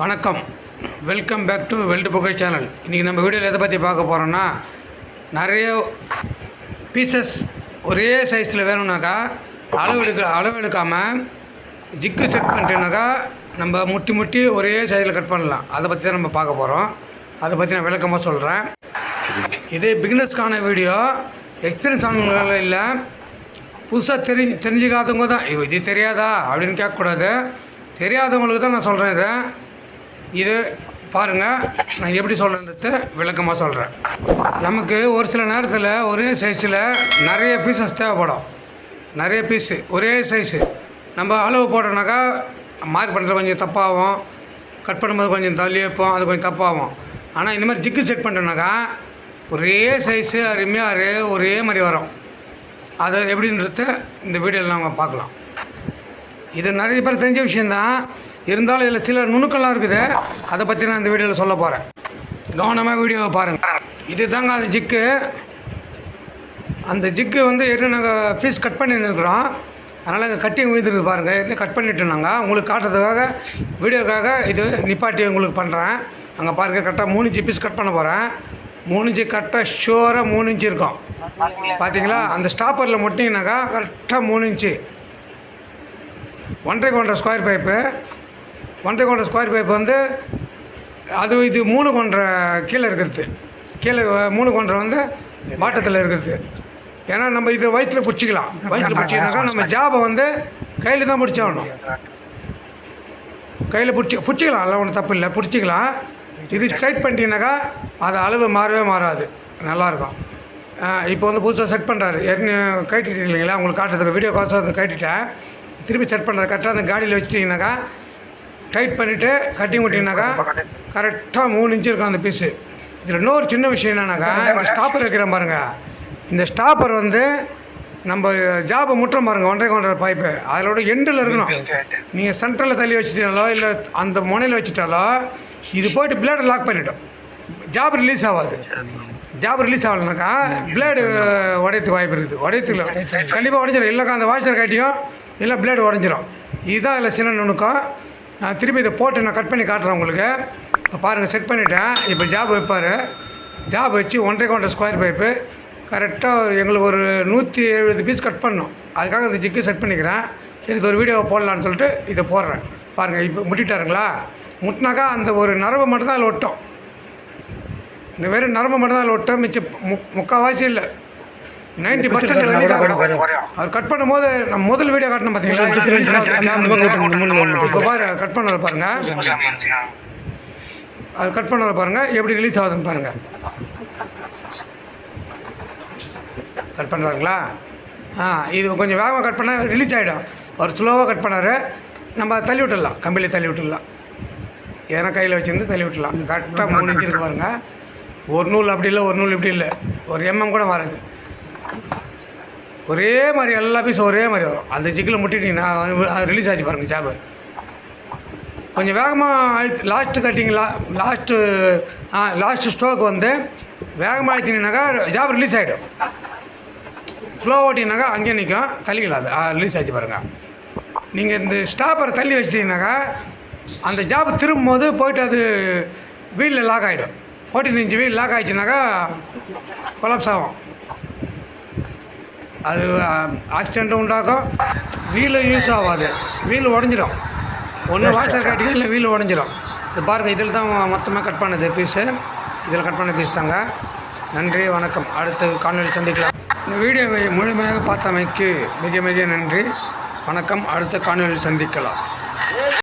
வணக்கம். Welcome back to வெல்டு புகை சேனல் இன்றைக்கி நம்ம வீடியோவில் எதை பற்றி பார்க்க போகிறோன்னா நிறைய பீசஸ் ஒரே சைஸில் வேணும்னாக்கா அளவு எடுக்க அளவு எடுக்காமல் ஜிக்கு செட் பண்ணிட்டேனாக்கா நம்ம முட்டி முட்டி ஒரே சைஸில் கட் பண்ணலாம். அதை பற்றி தான் நம்ம பார்க்க போகிறோம் அதை பற்றி நான் விளக்கமாக சொல்கிறேன் இதே பிக்னஸ்க்கான வீடியோ. எக்ஸ்பீரியன்ஸ் ஆனவங்கள இல்லை. புதுசாக தெரி தெரிஞ்சுக்காதவங்க தான். இது தெரியாதா? அப்படின்னு கேட்கக்கூடாது. தெரியாதவங்களுக்கு தான் நான் சொல்கிறேன் இதை. இது பாருங்கள் நான் எப்படி சொல்கிறேன்றது விளக்கமாக சொல்கிறேன் நமக்கு ஒரு சில நேரத்தில் ஒரே சைஸில் நிறைய பீசஸ் தேவைப்படும். நிறைய பீஸு ஒரே சைஸு நம்ம அளவு போட்டோம்னாக்கா மார்க் பண்ணுறது கொஞ்சம் தப்பாகும். கட் பண்ணும்போது கொஞ்சம் தள்ளி வைப்போம் அது கொஞ்சம் தப்பாகும். ஆனால் இந்த மாதிரி ஜிக்கு செட் பண்ணிட்டோம்னாக்கா ஒரே சைஸு அருமையாக ஒரே ஒரே மாதிரி வரும். அது எப்படின்றத இந்த வீடியோவில் நம்ம பார்க்கலாம். இது நிறைய பேர் தெரிஞ்ச விஷயந்தான் இருந்தாலும் இதில் சில நுணுக்கெல்லாம் இருக்குது. அதை பற்றி நான் இந்த வீடியோவில் சொல்ல போகிறேன் கவனமாக வீடியோவை பாருங்கள் இது தாங்க அந்த ஜிக்கு. அந்த ஜிக்கு வந்து ஏற்கனவே நாங்கள் பீஸ் கட் பண்ணின்னு இருக்கிறோம் அதனால் இங்கே கட்டி விழுந்துருக்கு பாருங்கள் ஏற்கனவே கட் பண்ணிட்டு நாங்கள் உங்களுக்கு காட்டுறதுக்காக வீடியோக்காக இது நிப்பாட்டி உங்களுக்கு பண்ணுறேன் அங்கே பாருங்கள் கரெக்டாக மூணு இன்ச்சு பீஸ் கட் பண்ண போகிறேன் மூணு இன்ச்சு கரெக்டாக ஷோராக மூணு இன்ச்சு இருக்கும். பார்த்தீங்களா அந்த ஸ்டாப்பரில் முட்டிங்கனாக்கா கரெக்டாக மூணு இன்ச்சு. ஒன்றரை ஸ்கொயர் பைப்பு ஒன்றரை கொண்ட ஸ்கொயர் பைப் வந்து அது இது மூணு கொன்ற கீழே இருக்கிறது. கீழே மூணு கொன்ற வந்து பாட்டத்தில் இருக்கிறது. ஏன்னா நம்ம இது வயிற்றில் பிடிச்சிக்கலாம். வயிற்றில் பிடிச்சிக்கனாக்கா நம்ம ஜாபை வந்து கையில் தான் பிடிச்சாகணும். கையில் பிடிச்சி பிடிச்சிக்கலாம். அதெல்லாம் ஒன்றும் தப்பு இல்லை. பிடிச்சிக்கலாம். இது டைட் பண்ணிட்டீங்கனாக்கா அது அளவு மாறவே மாறாது. நல்லாயிருக்கும் இப்போ வந்து புதுசாக செட் பண்ணுறாரு ஏற்கனவே கட்டிட்டு இல்லைங்களா? உங்களுக்கு காட்டுறதுக்கு வீடியோ காசு வந்து கட்டிட்டேன் திருப்பி செட் பண்ணுறாரு கரெக்டாக அந்த காடியில் வச்சிட்டிங்கனாக்கா டைட் பண்ணிவிட்டு கட்டிங் விட்டிங்கனாக்கா கரெக்டாக மூணு இன்ச்சு இருக்கும் அந்த பீஸு. இதில் இன்னொரு சின்ன விஷயம் என்னன்னாக்கா இப்போ ஸ்டாப்பர் வைக்கிறேன் பாருங்கள் இந்த ஸ்டாப்பர் வந்து நம்ம ஜாபை முட்டுறோம் பாருங்கள் ஒன்றரை ஒன்றரை பைப்பு அதோட எண்டில் இருக்கணும். நீங்கள் சென்ட்ரலில் தள்ளி வச்சுட்டாலோ இல்லை அந்த முனையில் வச்சுட்டாலோ இது போய்ட்டு பிளேடை லாக் பண்ணிவிடும் ஜாப் ரிலீஸ் ஆகாது. ஜாப் ரிலீஸ் ஆகலைனாக்கா பிளேடு உடையத்துக்கு வாய்ப்பு இருக்குது. உடையத்துல கண்டிப்பாக உடஞ்சிடும் இல்லைக்கா அந்த வாஷர் காட்டியும் இல்லை பிளேடு உடஞ்சிரும். இதுதான் அதில் சின்ன நுணுக்கம். நான் திருப்பி இதை போட்டு நான் கட் பண்ணி காட்டுறேன் உங்களுக்கு. இப்போ பாருங்கள் செட் பண்ணிவிட்டேன் இப்போ ஜாப் வைப்பார். ஜாப் வச்சு ஒன்றரை கொண்ட ஸ்கொயர் பைப்பு கரெக்டாக ஒரு எங்களுக்கு ஒரு நூற்றி எழுபது பீஸ் கட் பண்ணோம் அதுக்காக இந்த ஜிக்கு செட் பண்ணிக்கிறேன். சரி இது ஒரு வீடியோவை போடலான்னு சொல்லிட்டு இதை போடுறேன். பாருங்கள் இப்போ முட்டிட்டாருங்களா? முட்டினாக்கா அந்த ஒரு நரம்பு மட்டும்தான் அதில் ஒட்டும். இந்த வெறும் நரம்பு மட்டும்தான் அதில் ஒட்டும். மிச்சம் மு முக்கால்வாசி இல்லை. நைன்டி பர்சன்ட் அவர் கட் பண்ணும்போது நம்ம முதல் வீடியோ காட்டணும் பார்த்தீங்களா? பாரு கட் பண்ணல பாருங்க. அது கட் பண்ணல பாருங்க. எப்படி ரிலீஸ் ஆகுதுன்னு பாருங்க. கட் பண்ணுறாங்களா ஆ இது கொஞ்சம் வேகமாக கட் பண்ணால் ரிலீஸ் ஆகிடும் அவர் ஸ்லோவாக கட் பண்ணார். நம்ம தள்ளி விட்டுடலாம். கம்பியில் தள்ளி விட்டுடலாம். ஏன்னா கையில் வச்சுருந்து தள்ளி விட்டுலாம் கரெக்டாக மூணு இன்ச்சு இருக்கு பாருங்க. ஒரு நூல் அப்படி இல்லை ஒரு நூல் இப்படி இல்லை. ஒரு எம்எம் கூட வராது. ஒரே மாதிரி எல்லா பீஸும் ஒரே மாதிரி வரும். அந்த ஜிக்கில் முட்டிட்டீங்கன்னா அது ரிலீஸ் ஆச்சு பாருங்கள் ஜாபு கொஞ்சம் வேகமாக லாஸ்ட்டு கட்டிங்களா லாஸ்ட்டு ஆ லாஸ்ட்டு ஸ்டோக்கு வந்து வேகமாக அழுத்தினீங்கனாக்கா ஜாப் ரிலீஸ் ஆகிடும் ஸ்லோ ஓட்டினாக்கா அங்கேயே நிற்கும் தள்ளிக்கலாம் அது. ரிலீஸ் ஆச்சு பாருங்கள் நீங்கள் இந்த ஸ்டாப்பரை தள்ளி வச்சிட்டிங்கனாக்கா அந்த ஜாப் திரும்பும்போது போயிட்டு அது வீலில் லாக் ஆகிடும் ஃபோர்டீன் இன்ச்சு வீல் லாக் ஆகிடுச்சுனாக்கா கொலாப்ஸ் ஆகும். அது ஆக்சிடெண்ட்டும் உண்டாக்கும் வீலு யூஸ் ஆகாது. வீல் உடஞ்சிரும். ஒன்று வாஷர் காட்டிக்கும் இல்லை வீல் உடஞ்சிரும். இது பாருங்கள் இதில் தான் மொத்தமாக கட் பண்ணது பீஸு இதில் கட் பண்ண பீஸ் தாங்க. நன்றி வணக்கம். அடுத்த காணொலி சந்திக்கலாம். இந்த வீடியோவை முழுமையாக பார்த்தமைக்கு மிக மிக நன்றி. வணக்கம். அடுத்த காணொலி சந்திக்கலாம்.